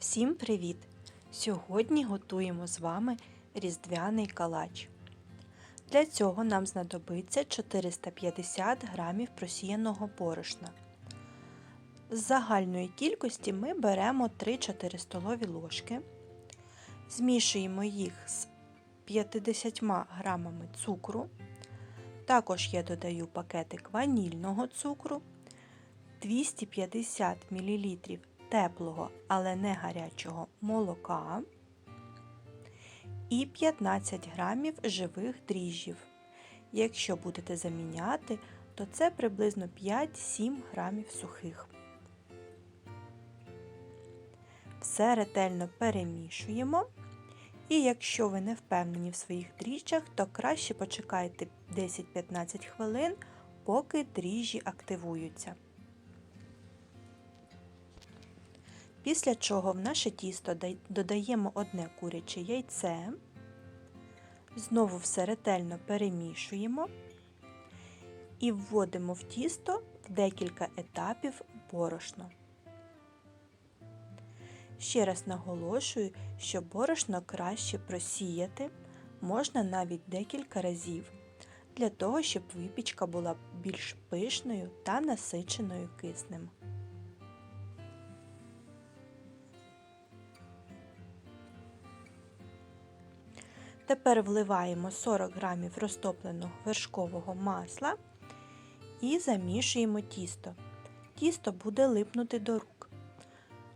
Всім привіт! Сьогодні готуємо з вами різдвяний калач. Для цього нам знадобиться 450 г просіяного борошна. З загальної кількості ми беремо 3-4 столові ложки, змішуємо їх з 50 г цукру. Також я додаю пакетик ванільного цукру, 250 мл теплого, але не гарячого молока і 15 грамів живих дріжджів. Якщо будете заміняти, то це приблизно 5-7 грамів сухих. Все ретельно перемішуємо. І якщо ви не впевнені в своїх дріжджах, то краще почекайте 10-15 хвилин, поки дріжджі активуються. Після чого в наше тісто додаємо одне куряче яйце, знову все ретельно перемішуємо і вводимо в тісто декілька етапів борошно. Ще раз наголошую, що борошно краще просіяти можна навіть декілька разів, для того, щоб випічка була більш пишною та насиченою киснем. Тепер вливаємо 40 г розтопленого вершкового масла і замішуємо тісто. Тісто буде липнути до рук.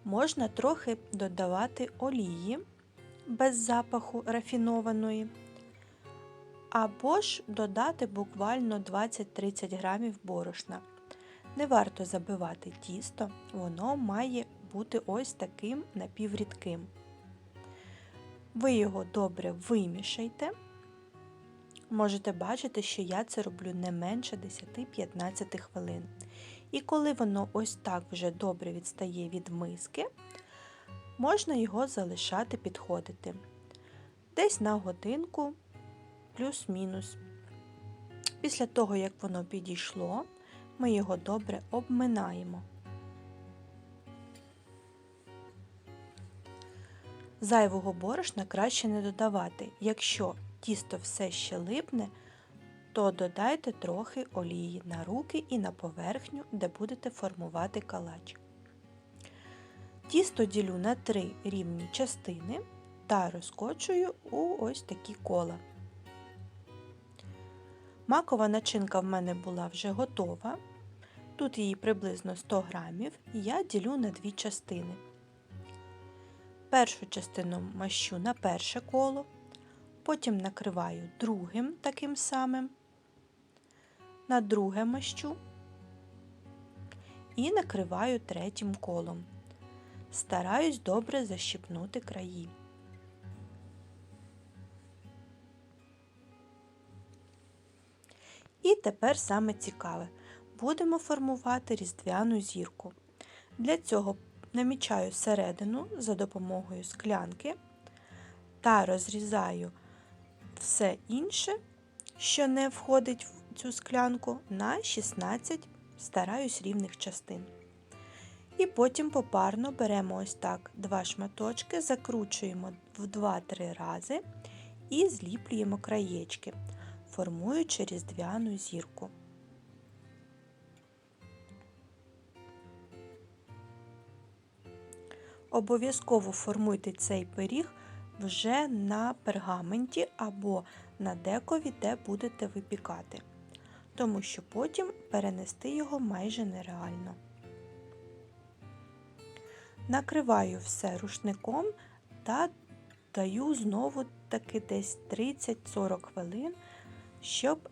Можна трохи додавати олії без запаху рафінованої, або ж додати буквально 20-30 грамів борошна. Не варто забивати тісто, воно має бути ось таким напіврідким. Ви його добре вимішайте. Можете бачити, що я це роблю не менше 10-15 хвилин. І коли воно ось так вже добре відстає від миски, можна його залишати підходити. Десь на годинку, плюс-мінус. Після того, як воно підійшло, ми його добре обминаємо. Зайвого борошна краще не додавати. Якщо тісто все ще липне, то додайте трохи олії на руки і на поверхню, де будете формувати калач. Тісто ділю на три рівні частини та розкочую у ось такі кола. Макова начинка в мене була вже готова. Тут її приблизно 100 грамів, і я ділю на дві частини. Першу частину мащу на перше коло, потім накриваю другим таким самим, на друге мащу і накриваю третім колом. Стараюсь добре защипнути краї. І тепер саме цікаве. Будемо формувати різдвяну зірку. Для цього намічаю середину за допомогою склянки та розрізаю все інше, що не входить в цю склянку, на 16 стараюсь рівних частин. І потім попарно беремо ось так два шматочки, закручуємо в 2-3 рази і зліплюємо краєчки, формуючи різдвяну зірку. Обов'язково формуйте цей пиріг вже на пергаменті або на декові, де будете випікати, тому що потім перенести його майже нереально. Накриваю все рушником та даю знову таки десь 30-40 хвилин, щоб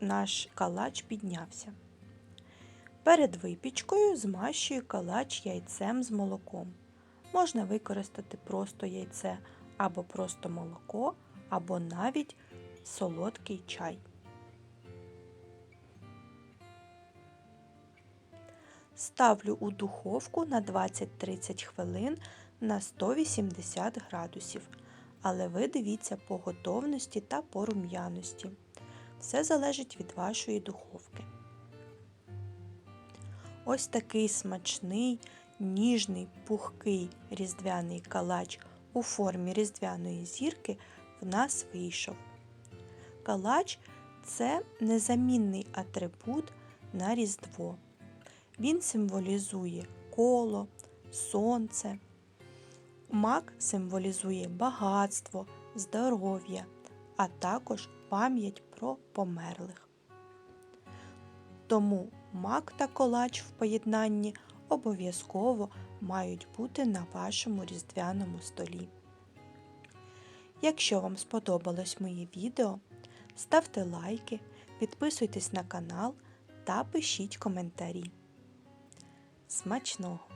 наш калач піднявся. Перед випічкою змащую калач яйцем з молоком. Можна використати просто яйце або просто молоко, або навіть солодкий чай. Ставлю у духовку на 20-30 хвилин на 180 градусів, але ви дивіться по готовності та по рум'яності. Все залежить від вашої духовки. Ось такий смачний ніжний пухкий різдвяний калач у формі різдвяної зірки в нас вийшов. Калач це незамінний атрибут на Різдво. Він символізує коло, сонце. Мак символізує багатство, здоров'я, а також пам'ять про померлих. Тому мак та колач в поєднанні обов'язково мають бути на вашому різдвяному столі. Якщо вам сподобалось моє відео, ставте лайки, підписуйтесь на канал та пишіть коментарі. Смачного!